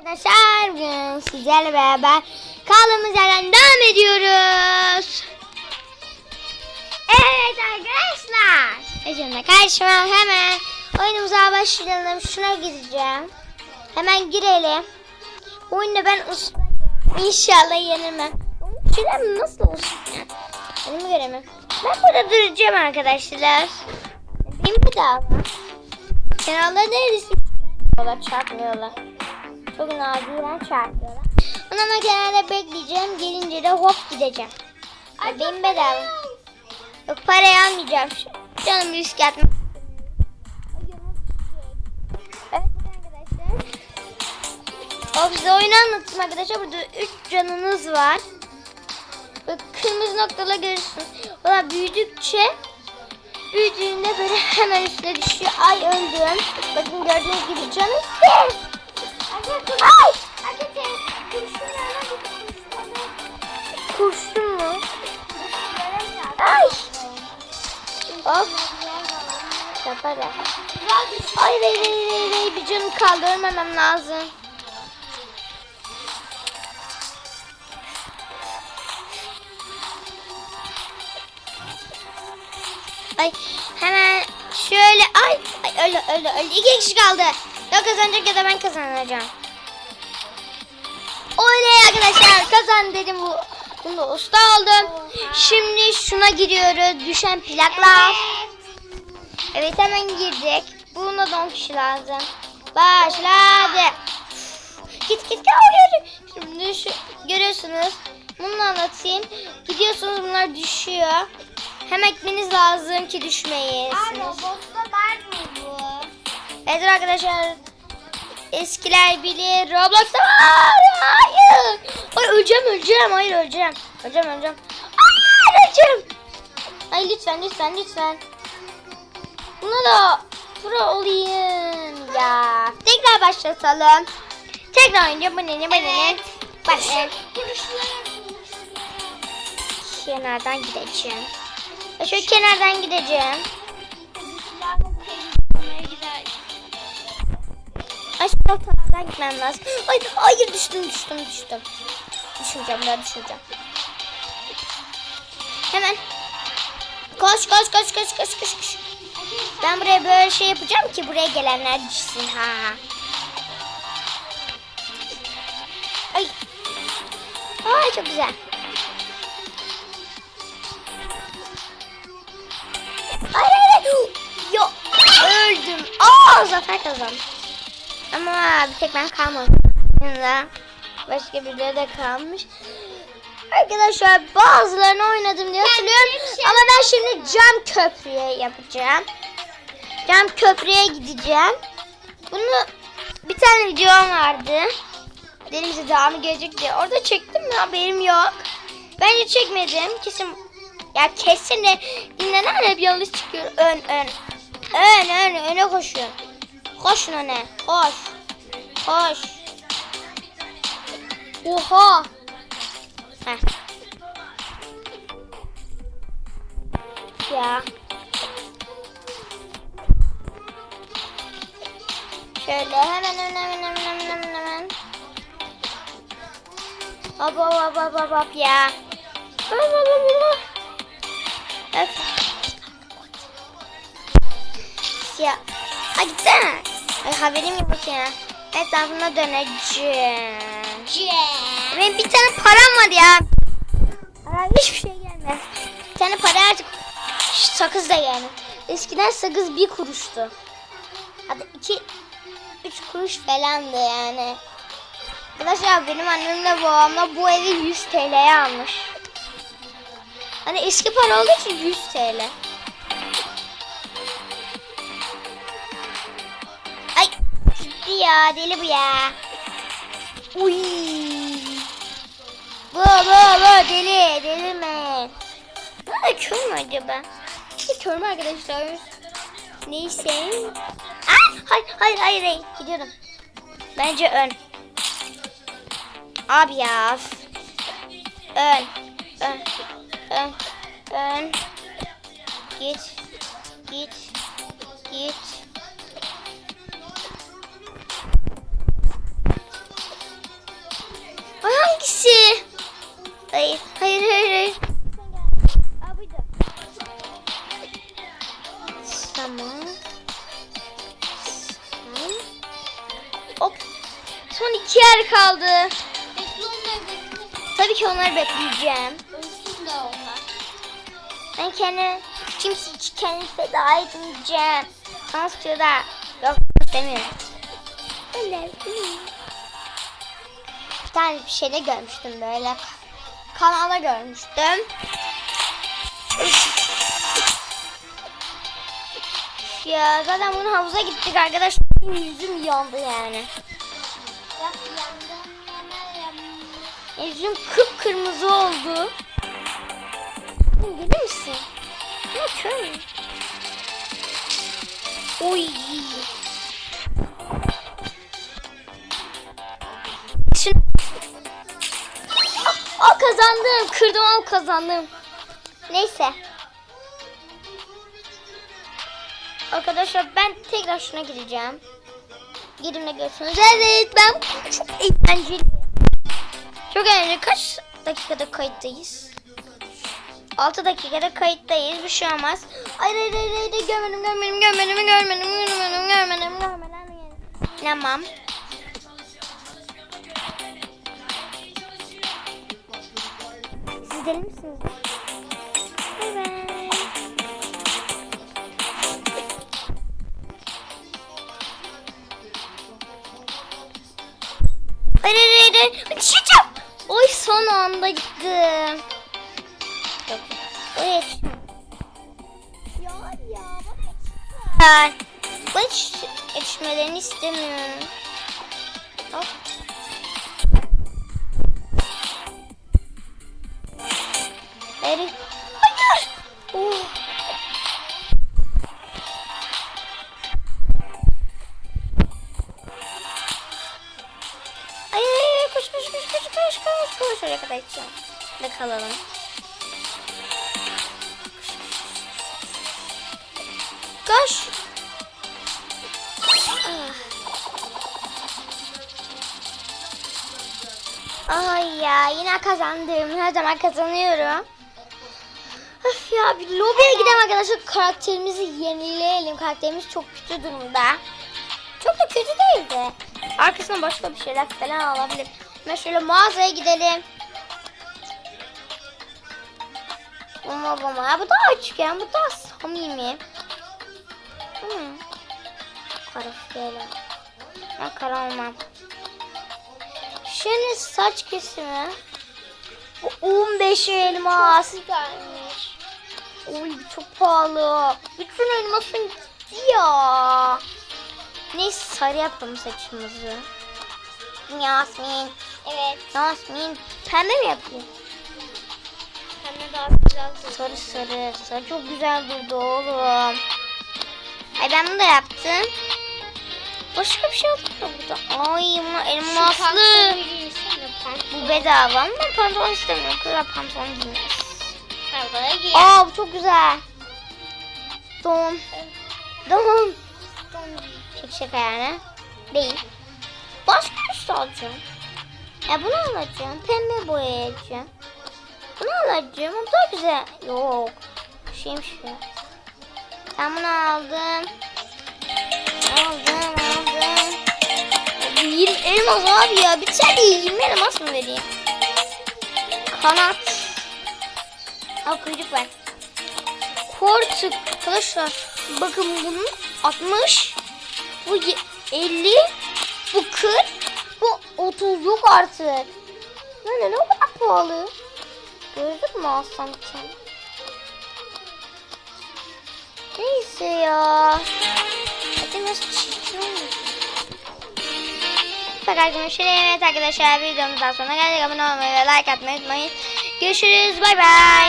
Arkadaşlar bugün sizlerle beraber kaldığımız yerden devam ediyoruz. Evet arkadaşlar. Şimdi karşıma hemen oyunumuza başlayalım. Şuna gireceğim. Hemen girelim. Oyunda ben ustayım. İnşallah yenilmem. Şuram nasıl olsun ya? Benim göremem. Ben burada duracağım arkadaşlar. Benim bir daha var. Kenarları neresi? Çarpmıyorlar, Çok nadiren çarpıyorlar. Ondan kenarda bekleyeceğim. Gelince de hop gideceğim. Ya benim bedava. Yok parayı almayacağım. Canım risk atma. Evet arkadaşlar. Size oyunu anlatayım arkadaşlar. Burada 3 canınız var. Böyle kırmızı noktalar görürsünüz. Valla büyüdükçe büyüdüğünde böyle hemen üstüne düşüyor. Ay öldüm. Bakın gördüğünüz gibi canım. Ay! Kurşun mu? Ay! Hop. Yaparım. Ay rey rey rey rey bir canım kaldı lazım. Ay hemen şöyle ay, ay öldü öldü öldü. İki kişi kaldı. Ya kazanacak ya da ben kazanacağım. Oley arkadaşlar kazan dedim bu. Bunda usta oldum. Şimdi şuna giriyoruz. Düşen plaklar. Evet hemen girdik. Buna da 10 kişi lazım. Başladı. Git git git oraya. Şimdi şu, görüyorsunuz. Bunu anlatayım. Gidiyorsunuz bunlar düşüyor. Hemen gitmeniz lazım ki düşmeyesiniz. Evet arkadaşlar. Eskiler bilir. Roblox'ta var. Hayır. Ay öleceğim öleceğim. Hayır öleceğim. Öleceğim öleceğim. Hayır öleceğim. Ay lütfen lütfen lütfen. Buna da pro olayım ya. Tekrar başlatalım. Tekrar oynayacağım. Bu ne ne bu ne ne. Bak e, kenardan gideceğim. Şöyle kenardan gideceğim. Şu taraftan gitmem lazım. Ay hayır düştüm düştüm düştüm. Düşmeyeceğim ben düşeceğim. Hemen. Koş koş koş koş koş koş koş. Ben buraya böyle şey yapacağım ki buraya gelenler düşsün ha. Ay. Ay çok güzel. Ay ay ay. Yok. Öldüm. Aa zafer kazandım. Ama bir tek ben kalmadım. Yanında başka biri de kalmış. Arkadaşlar bazılarını oynadım diye hatırlıyorum. Ama ben şimdi cam köprüye yapacağım. Cam köprüye gideceğim. Bunu bir tane videom vardı. Denimize devamı gelecek diye. Orada çektim mi haberim yok. Bence çekmedim. Kesin ya kesin de dinlenen hep yanlış çıkıyor. Ön ön. Ön ön öne koşun. Koşun öne. Koş. Koş. Oha. Heh. Ya. Şöyle hemen hemen hemen hemen hemen hemen. Hop hop hop hop hop hop ya. Hop hop hop hop. Öf. Ya. Ay gitsene. Ay haberim yok ya. Etrafına döneceğim. Benim bir tane param var ya. Aa, hiçbir şey gelmez. Bir tane para artık Şş, sakız da yani. Eskiden sakız bir kuruştu. Hadi iki, üç kuruş falandı yani. Arkadaşlar benim annemle babamla bu evi 100 TL'ye almış. Hani eski para olduğu için 100 TL. Ya deli bu ya. Uy. Bu bu bu deli deli mi? Aa, kör mü acaba? Mü arkadaşlar? Neyse. Aa, hayır hayır hayır hayır gidiyorum. Bence ön. Abi ya. Ön. Ön. Ön. Ön. Git. Git. Git. O hangisi? Ay, hayır hayır hayır. Aa. Tamam. Hop. Son iki yer kaldı. Tabii ki onları bekleyeceğim. Ben kendi kimse kendi feda etmeyeceğim. Dans diyor da. Yok istemiyorum. Öyle. öyle. Bir tane bir şeyde görmüştüm böyle. Kanalda görmüştüm. Ya zaten bunu havuza gittik arkadaş. Yüzüm yandı yani. Yüzüm kıpkırmızı oldu. Gelir misin? Ne kör? Oy. Şunu... Kazandım. Kırdım ama kazandım. Neyse. Arkadaşlar ben tekrar şuna gireceğim. Girimle görüşürüz. Evet ben çok eğlenceli. Çok eğlenceli. Kaç dakikada kayıttayız? 6 dakikada kayıttayız. Bir şey olmaz. Ay ay ay ay ay görmedim görmedim görmedim görmedim görmedim görmedim görmedim. İnanmam. Siz deli misiniz? Bay bay. Hayır hayır hayır. hayır. Düşeceğim. Oy son anda gittim. Yetiştim. Ya ya bana. Ben hiç istemiyorum. Hop. Hayır. Hayır. Oh. Ay ay ay koş koş koş koş koş koş koş oraya kadar gideceğim. Ne kalalım. Koş. Ah. Ay ya yine kazandım. Her zaman kazanıyorum. Öf ya bir lobiye gidelim arkadaşlar. Karakterimizi yenileyelim. Karakterimiz çok kötü durumda. Çok da kötü değildi. Arkasına başka bir şeyler falan alabilir. Ben şöyle mağazaya gidelim. Baba baba. Bu daha açık yani. Bu daha samimi. Hmm. Kara şöyle. Ben kara olmam. Şimdi saç kesimi. Bu 15 elmas. Gelmiş. Oy çok pahalı. Bütün elmasın gitti ya. Neyse sarı yapalım saçımızı. Yasmin. Evet. Yasmin. Pembe mi yapayım? Pembe daha güzel. Sarı sarı. Sarı çok güzel durdu oğlum. Ay ben bunu da yaptım. Başka bir şey mu burada? Ay elmaslı. Bu bedava ama ben pantolon istemiyorum. Kızlar pantolon giymez. Arabaya giy. Aa bu çok güzel. Don. Don. Şaka şaka yani. Değil. Başka bir şey alacağım. Ya bunu alacağım. Pembe boyayacağım. Bunu alacağım. O daha güzel. Yok. Şeymiş şu. Ben bunu aldım. Aldım aldım. Abi 20 elmas abi ya. Bir tane 20 elmas mı vereyim? Kanat. Al kuyruk var. Kortuk. Arkadaşlar bakın bunun 60. Bu ye- 50. Bu 40. Bu 30 yok artık. Ne ne o kadar pahalı. Gözlük mü alsam ki? Neyse ya. Hadi nasıl çirkin. Fakat görüşürüz. Evet arkadaşlar videomuzdan sonra geldik. Abone olmayı ve like atmayı unutmayın. Görüşürüz. Bay bay.